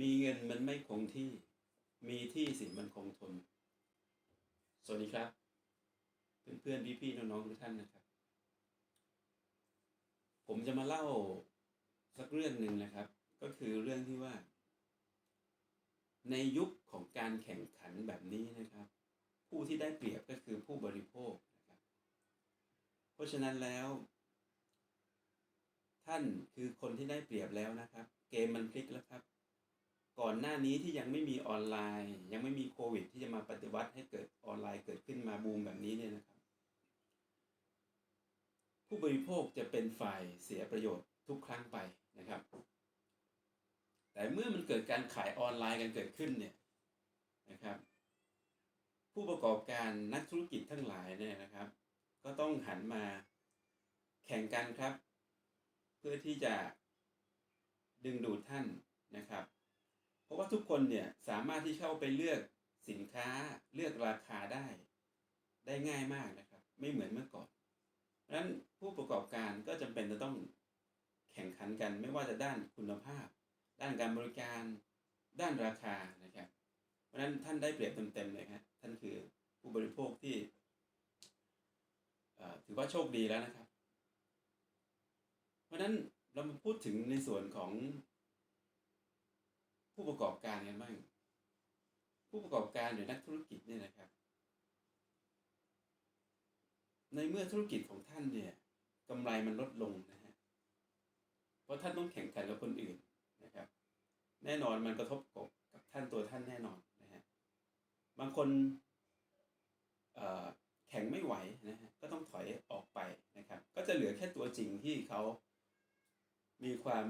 มีเงินมันไม่คงที่ มีที่สิมันคงทน สวัสดีครับ เพื่อนๆพี่ๆน้องๆทุกท่านนะครับ ผมจะมาเล่าสักเรื่องหนึ่งนะครับ ก็คือเรื่องที่ว่า ในยุคของการแข่งขันแบบนี้นะครับ ผู้ที่ได้เปรียบก็คือผู้บริโภคนะครับ เพราะฉะนั้นแล้ว ท่านคือคนที่ได้เปรียบแล้วนะครับ เกมมันพลิกแล้วครับ ก่อนหน้านี้ที่ยังไม่มีออนไลน์ ยังไม่มีโควิด ที่จะมาปฏิวัติให้เกิดออนไลน์เกิดขึ้นมาบูมแบบนี้เนี่ยนะครับ ผู้บริโภคจะเป็นฝ่ายเสียประโยชน์ทุกครั้งไปนะครับ แต่เมื่อมันเกิดการขายออนไลน์กันเกิดขึ้นเนี่ยนะครับ ผู้ประกอบการนักธุรกิจทั้งหลายเนี่ยนะครับ ก็ต้องหันมาแข่งกันครับ เพื่อที่จะดึงดูดท่านนะครับ ราะว่าทุกคนเนี่ยสามารถที่เข้าไปเลือกสินค้าเลือกราคาได้ ได้ง่ายมากนะครับ ไม่เหมือนเมื่อก่อนเพราะฉะนั้นผู้ประกอบการก็จำเป็นจะต้องแข่งขันกันไม่ว่าจะด้านคุณภาพ ด้านการบริการ ด้านราคานะครับ เพราะฉะนั้นท่านได้เปรียบเต็มๆเลยครับท่านคือผู้บริโภคที่ถือว่าโชคดีแล้วนะครับ เพราะฉะนั้นเรามาพูดถึงในส่วนของ ผู้ประกอบการกันบ้างผู้ประกอบการหรือนักธุรกิจเนี่ยนะครับ ในเมื่อธุรกิจของท่านเนี่ยกำไรมันลดลงนะฮะเพราะท่านต้องแข่งขันกับคนอื่นนะครับ แน่นอนมันกระทบกับกับท่านตัวท่านแน่นอนนะฮะบางคนเอ่อแข่งไม่ไหวนะฮะก็ต้องถอยออกไปนะครับ ก็จะเหลือแค่ตัวจริงที่เขามีความ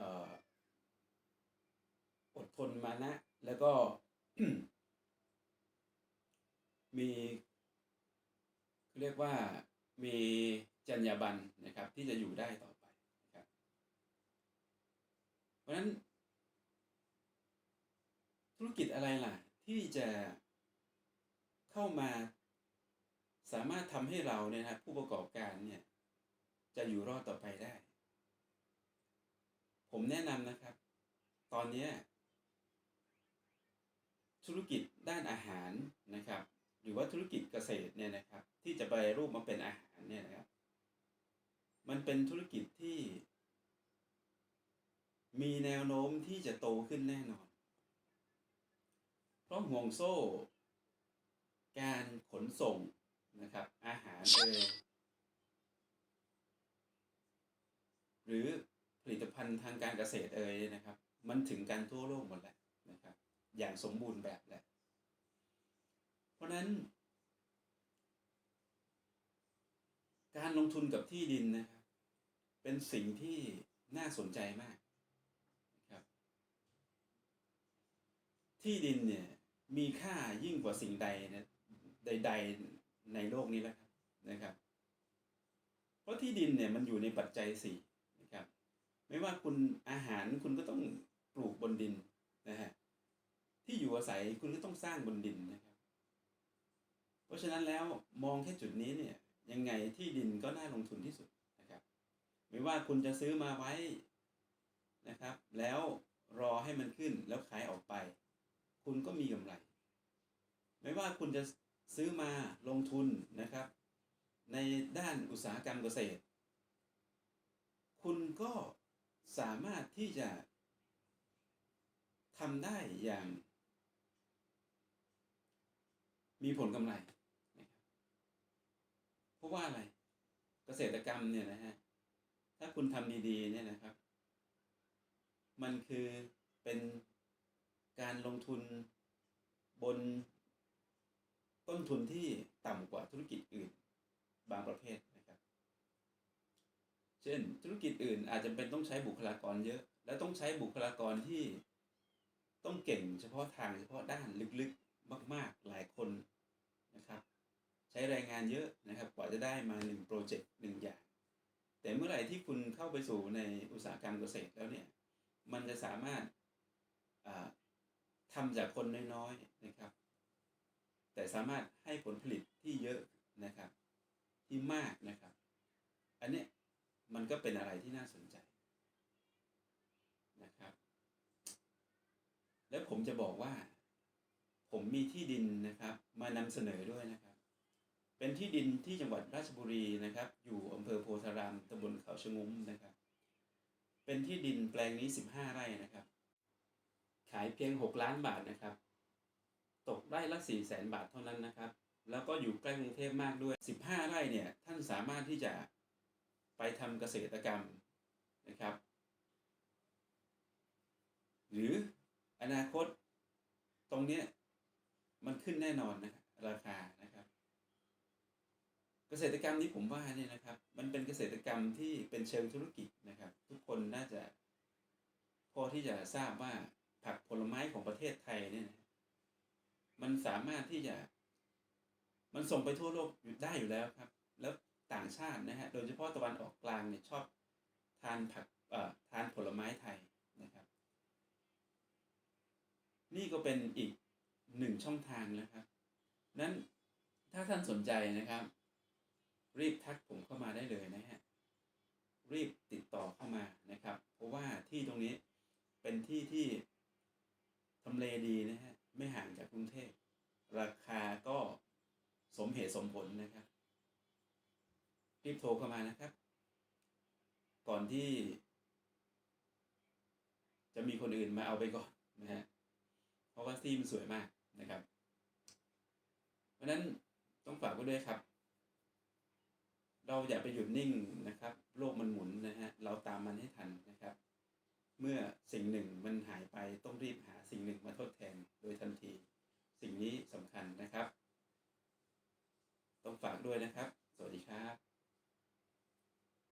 อดทนมานะ แล้วก็มีเรียกว่ามีจรรยาบรรณนะครับ ที่จะอยู่ได้ต่อไปนะครับ เพราะนั้นธุรกิจอะไรล่ะ ที่จะเข้ามาสามารถทำให้เราเนี่ยนะผู้ประกอบการเนี่ย จะอยู่รอดต่อไปได้ ผมแนะนำนะครับ ตอนนี้ธุรกิจด้านอาหารนะครับ หรือว่าธุรกิจเกษตรเนี่ยนะครับ ที่จะไปรรูปมาเป็นอาหารเนี่ยนะครับ มันเป็นธุรกิจที่ มีแนวโน้มที่จะโตขึ้นแน่นอน เพราะห่วงโซ่ การขนส่งนะครับ อาหารเอยหรือ ผลิตภัณฑ์ทางการเกษตรเอ่ยนะครับ มันถึงกันทั่วโลกหมดแล้วนะครับ อย่างสมบูรณ์แบบแล้วเพราะนั้น การลงทุนกับที่ดินนะครับ เป็นสิ่งที่น่าสนใจมากนะครับ ที่ดินเนี่ยมีค่ายิ่งกว่าสิ่งใดนะใด ๆในโลกนี้แล้วครับนะครับ เพราะที่ดินเนี่ยมันอยู่ในปัจจัยสี่ ไม่ว่าคุณอาหารคุณก็ต้องปลูกบนดินนะฮะที่อยู่อาศัยคุณก็ต้องสร้างบนดินนะครับ เพราะฉะนั้นแล้วมองแค่จุดนี้เนี่ยยังไงที่ดินก็น่าลงทุนที่สุดนะครับ ไม่ว่าคุณจะซื้อมาไว้นะครับ แล้วรอให้มันขึ้นแล้วขายออกไป คุณก็มีกำไร ไม่ว่าคุณจะซื้อมาลงทุนนะครับ ในด้านอุตสาหกรรมเกษตร คุณก็ สามารถที่จะทำได้อย่าง มีผลกำไรนะครับเพราะว่าอะไรเกษตรกรรมเนี่ยนะฮะถ้าคุณทำดีๆเนี่ยนะครับ มันคือเป็นการลงทุนบนต้นทุนที่ต่ำกว่าธุรกิจอื่น บางประเภท เช่น ธุรกิจอื่นอาจจะเป็นต้องใช้บุคลากรเยอะ และต้องใช้บุคลากรที่ต้องเก่งเฉพาะทางเฉพาะด้านลึกๆมาก ๆ หลายคนนะครับ ใช้แรงงานเยอะนะครับกว่าจะได้มาหนึ่งโปรเจกต์หนึ่งอย่าง แต่เมื่อไหร่ที่คุณเข้าไปสู่ในอุตสาหกรรมเกษตรแล้วเนี่ย มันจะสามารถอ่าทำจากคนน้อยๆนะครับ แต่สามารถให้ผลผลิตที่เยอะนะครับ ที่มากนะครับ อันนี้ มันก็เป็นอะไรที่น่าสนใจนะครับ และผมจะบอกว่า ผมมีที่ดินนะครับ มานำเสนอด้วยนะครับ เป็นที่ดินที่จังหวัดราชบุรีนะครับ อยู่อำเภอโพธารามตำบลเขาชงุ้มนะครับ เป็นที่ดินแปลงนี้ 15 ไร่นะครับ ขายเพียง 6 ล้านบาทนะครับ ตกไร่ละ4 0 0แสนบาทเท่านั้นนะครับ แล้วก็อยู่ใกล้กรุงเทพมากด้วย 15 ไร่เนี่ย ท่านสามารถที่จะ ไปทำเกษตรกรรมนะครับ หรืออนาคตตรงเนี้ยมันขึ้นแน่นอนนะครับราคานะครับ เกษตรกรรมนี้ผมว่าเนี่ยนะครับ มันเป็นเกษตรกรรมที่เป็นเชิงธุรกิจนะครับ ทุกคนน่าจะพอที่จะทราบว่าผักผลไม้ของประเทศไทยเนี่ยนะมันสามารถที่จะ มันส่งไปทั่วโลกได้อยู่แล้วครับ แล้ว ต่างชาตินะฮะ โดยเฉพาะตะวันออกกลางเนี่ยชอบทานผักเอ่อทานผลไม้ไทยนะครับ นี่ก็เป็นอีกหนึ่งช่องทางนะครับ นั้นถ้าท่านสนใจนะครับ รีบทักผมเข้ามาได้เลยนะฮะ รีบติดต่อเข้ามานะครับ เพราะว่าที่ตรงนี้เป็นที่ที่ทำเลดีนะฮะ ไม่ห่างจากกรุงเทพ ราคาก็สมเหตุสมผลนะครับ รีบโทรเข้ามานะครับ ก่อนที่ จะมีคนอื่นมาเอาไปก่อนนะฮะเพราะว่าซีมันสวยมากนะครับ เพราะนั้นต้องฝากไว้ด้วยครับ เราอย่าไปหยุดนิ่งนะครับ โลกมันหมุนนะฮะ เราตามมันให้ทันนะครับ เมื่อสิ่งหนึ่งมันหายไปต้องรีบหาสิ่งหนึ่งมาทดแทนโดยทันที สิ่งนี้สำคัญนะครับ ต้องฝากด้วยนะครับ